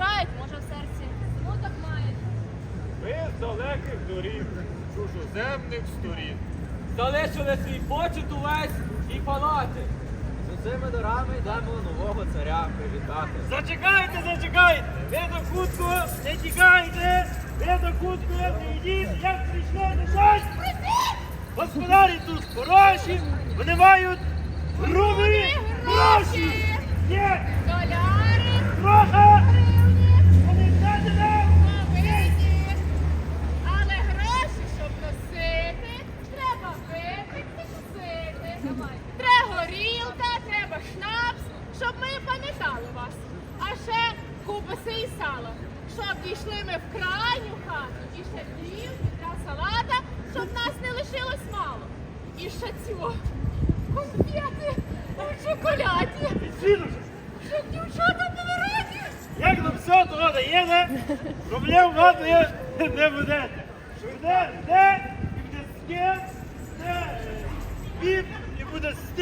бажають, може в серці смуток мають. Ми з далеких доріг, чужоземних сторін. Залишили свій почет увесь і палати. З цими дарами йдемо нового царя привітати. Зачекайте, зачекайте! Ви до хутко не тікайте! Ви до хутко не йдіть, як прийшло не щось! Господарі тут хороші, вони мають грубі гроші! Є Доляри, трохи! Вони знаєте, де? але гроші, щоб носити, треба випити, купити. Треба горілка, треба шнапс, щоб ми пам'ятали вас. А ще кубаси і сало, щоб дійшли ми в крайню хату, і ще хліб, та салата, щоб нас не лишилось мало. І ще цього конфети в шоколаді, Сідуше, щоб дівчата були раді. як нам все того даєте, проблем мати не будете. Що йде, йде, і буде з ким, де піп, і буде з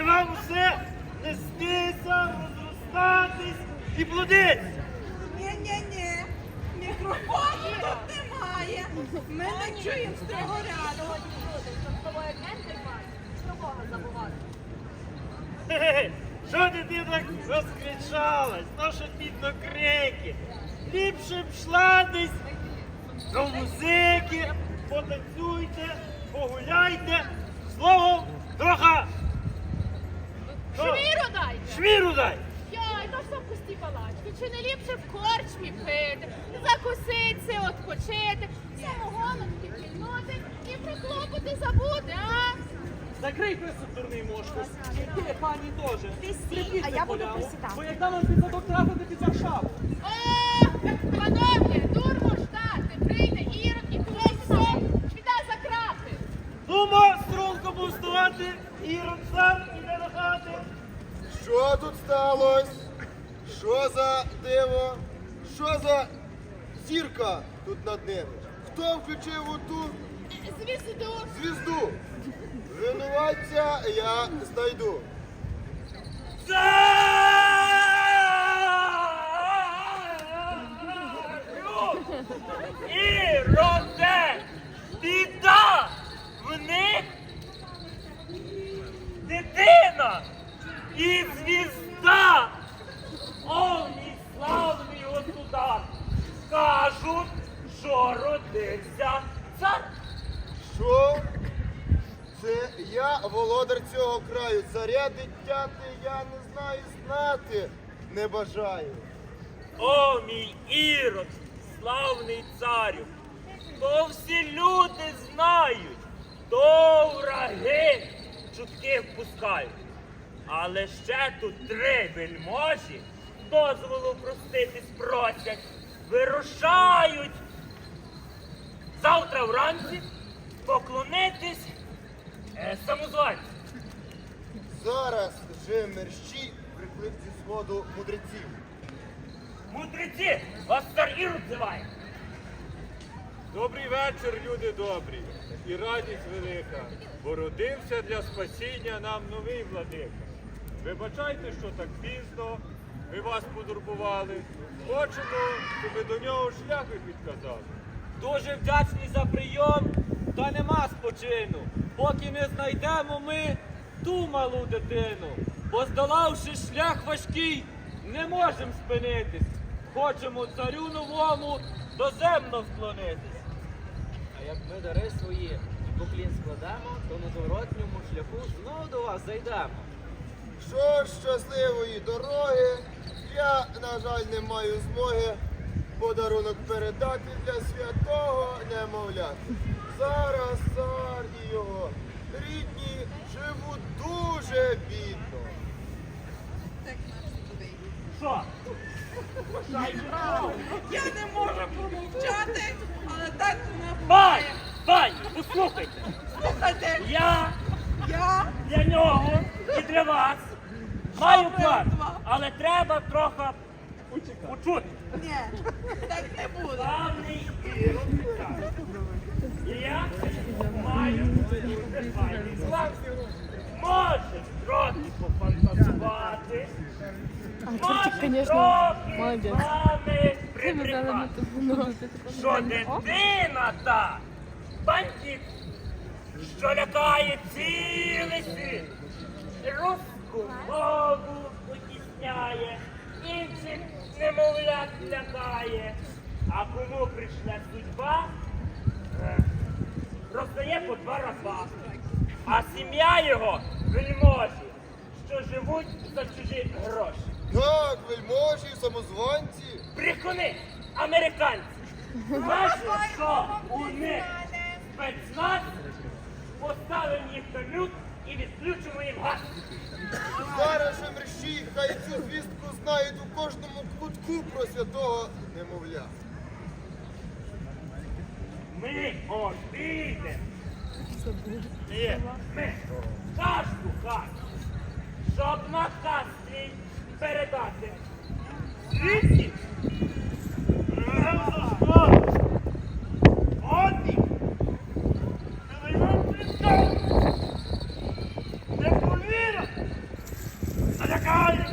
вам усе нестися, розростатись і плодитись. Ні-ні-ні, мікрофону тут немає. Ми не чуємо з цього ряду. Хе-хе, Що ти ти так розкричалась? Ну що ти до крики? Ліпше б шла десь до музики, потанцюйте, погуляйте. Словом, трохи? Швіру дайте! швіру дай. Йой, то що пусті балачки, чи не ліпше в корчмі пити, закусити, odpoчити, самогону підпільнути і про клопоти забути, а? Закрий писок, дурний мошкус. І ти, пані, теж. Ти стій, а я буду присідати. Бо як дам вам підсадок трапити під шапку. О, панове, дурно ждати, прийде Ірод і твій все піде за крати. Дума струнко був вставати, Ірод сам. Що тут сталося? Що за диво? Що за зірка тут над ними? Хто включив оту Звізду, звізду? Винуватця я знайду. І роде, біда в них дитина і звізда. О, мій славний государ, кажуть, що родився цар. Що? Це я володар цього краю. Царя дитяти я не знаю знати. Не бажаю. О, мій ірод, славний царю, то всі люди знають, то враги чутки впускають. Але ще тут три вельможі дозволу проститись просять, вирушають завтра вранці поклонитись е, самозванцю. Зараз же мерщі прийшли зі сходу мудреців. Мудреці, вас цар Ірод зиває. Добрий вечір, люди добрі, і радість велика, бо родився для спасіння нам новий владика. Вибачайте, що так пізно, ми вас подурбували. Хочемо, щоб ви до нього шляхи підказали. Дуже вдячні за прийом, та нема спочину. Поки не знайдемо ми ту малу дитину. Бо здолавши шлях важкий, не можемо спинитись. Хочемо царю новому доземно вклонитись. А як ми дари свої і поклін складемо, то на зворотньому шляху знову до вас зайдемо. Що ж, щасливої дороги, я, на жаль, не маю змоги подарунок передати для святого немовляти. Зараз цар і його рідні живуть дуже бідно. Що? Я не можу промовчати, але так вона Бай! Бай! Послухайте! Слухайте, Я я для нього і для вас маю план, але треба трохи почути. ні, так не буде. Главний. І я маю. Може трохи пофантазувати. Може трохи з вами що дитина та бандит, що лякає цілий світ, русську мову потісняє, інших немовлят лякає, а кому прийшла судьба, роздає по два рази. А сім'я його вельможі, що живуть за чужі гроші. Так, вельможі, самозванці. брехуни, американці. Бачиш, що у них спецназ, поставимо їх на лют і відключимо їм газ. Зараз же мерщій, хай цю звістку знають у кожному кутку про святого немовля. Ми обійдемо. І ми кожну хату, щоб наказ свій передати. Звідки? Одні. Коли вам прийшов, не повірив, налякає.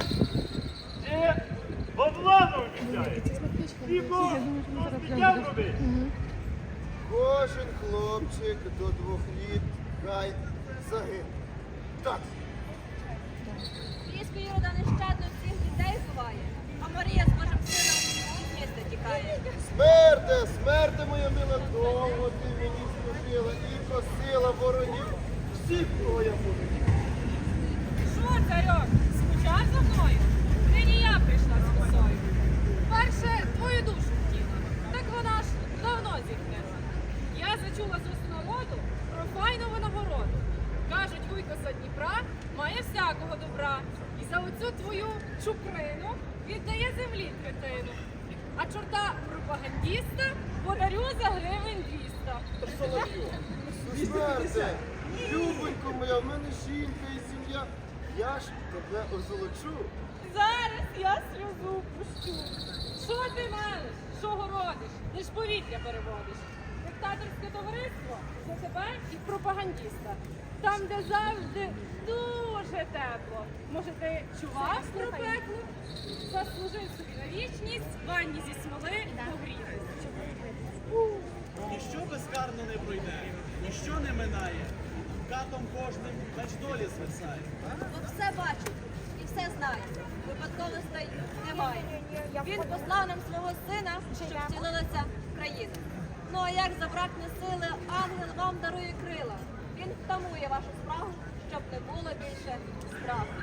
І баблану обіцяє. І бо, розпіття робить. Кожен хлопчик до двох літ хай загине. Так, Різко, Юра, нещадно Смерте, любонько моя, в мене жінка і сім'я. Я ж тебе озолочу. Зараз я сльозу пущу. Що ти мелиш? Що городиш? Лиш повітря переводиш. Диктаторське товариство це тебе і пропагандіста. Там, де завжди дуже тепло. Може, ти чував про пекло? Заслужив собі на вічність ванні зі смоли погрітись. Ніщо безкарно не пройде, ніщо не минає. Катом кожним нач долі звисає. Бо все бачить і все знає. Випадковостей немає. Він послав нам свого сина, щоб втілилася країна. Ну а як забракне сили, ангел вам дарує крила. Він втамує вашу справу, щоб не було більше страху.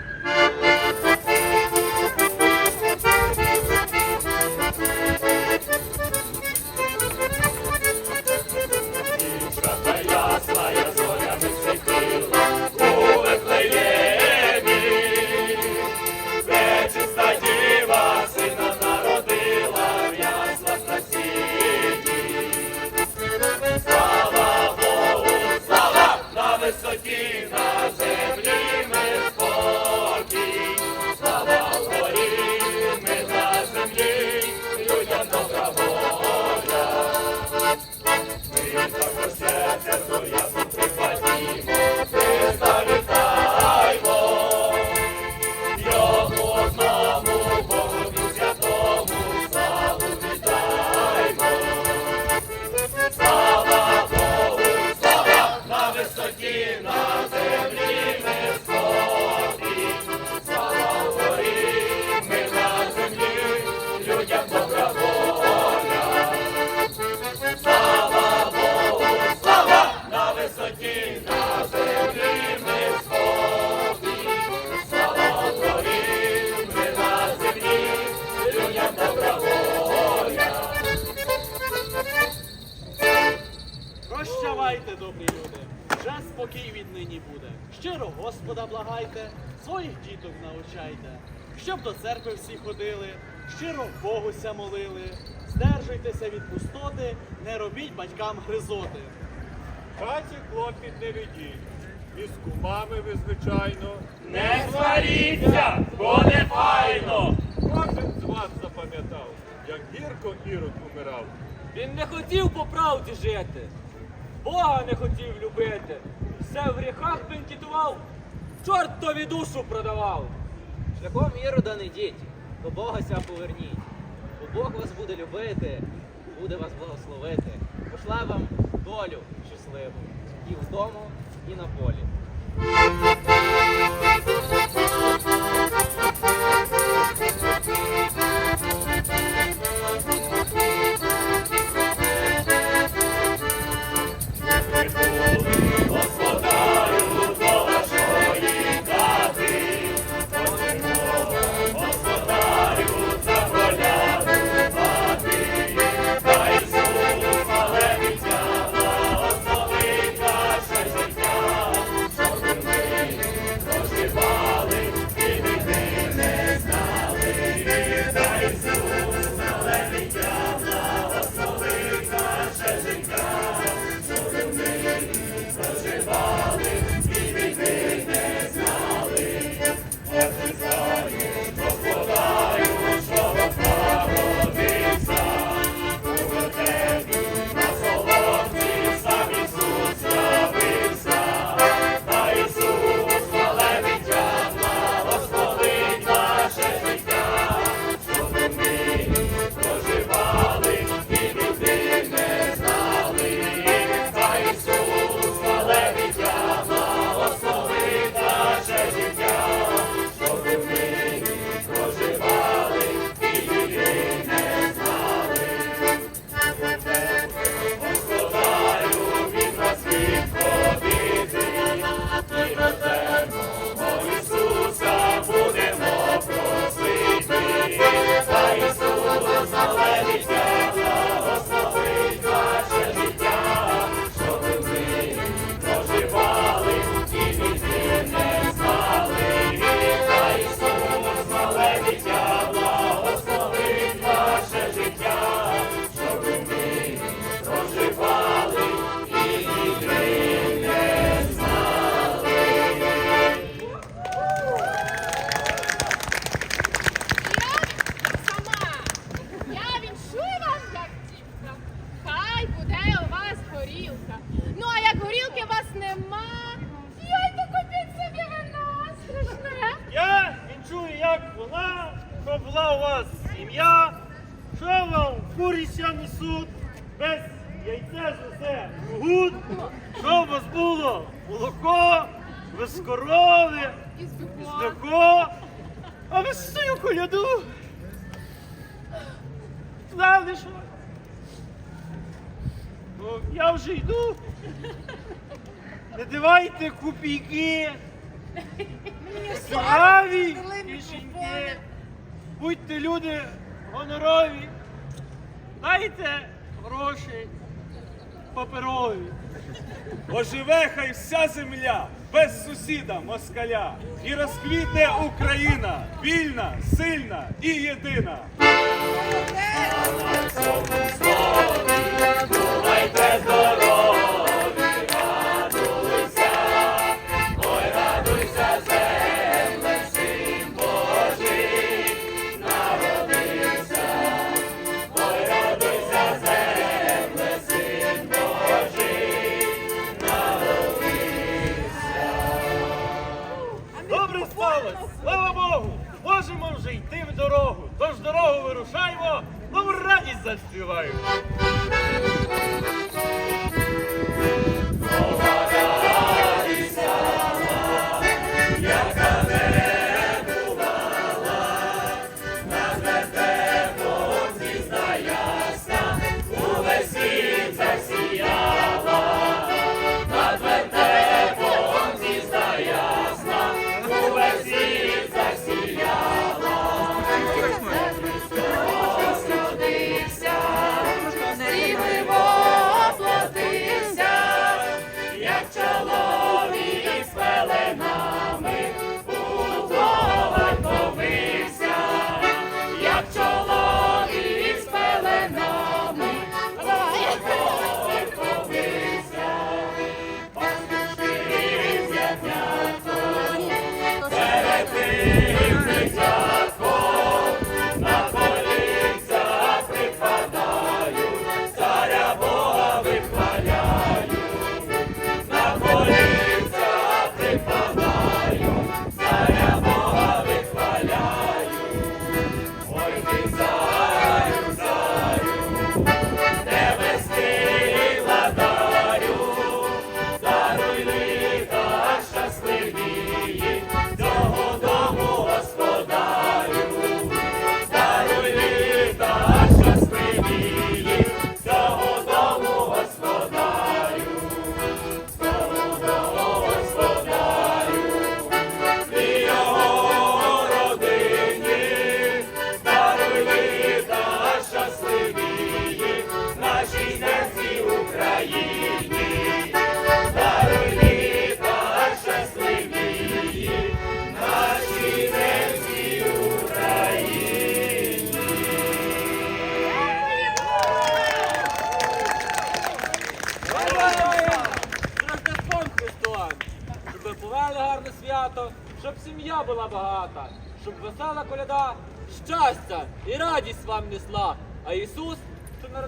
Господа благайте, своїх діток научайте, щоб до церкви всі ходили, щиро Богуся молили. Здержуйтеся від пустоти, не робіть батькам гризоти. Хаті клопіт не ведіть. І з кумами ви, звичайно. Не сваріться, бо не файно. Кожен з вас запам'ятав, як гірко Ірод умирав. Він не хотів по правді жити, Бога не хотів любити, все в гріхах бенкетував, чорт тобі душу продавав. Шляхом Ірода не йдіть, до Бога ся поверніть. Бо Бог вас буде любити, буде вас благословити. Пошла вам долю щасливу і вдома, і на полі. Горілка. Ну, а як горілки у вас нема, я то купіть собі вина страшне. Я відчую, як вона, щоб була у вас сім'я, що вам куриця несуть, без яйця ж усе гуд, щоб у вас було молоко, без корови, з без біком. а ви стою коляду. Знали що? Ну, я вже йду. Не давайте копійки. Здраві кишеньки. Будьте люди гонорові. Дайте гроші паперові. Оживе хай вся земля без сусіда москаля. І розквітне Україна, вільна, сильна і єдина.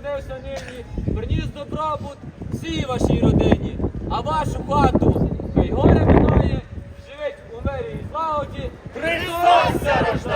народився нині, приніс добробут всій вашій родині, а вашу хату хай горе минає, живить у мирі і злагоді Христос!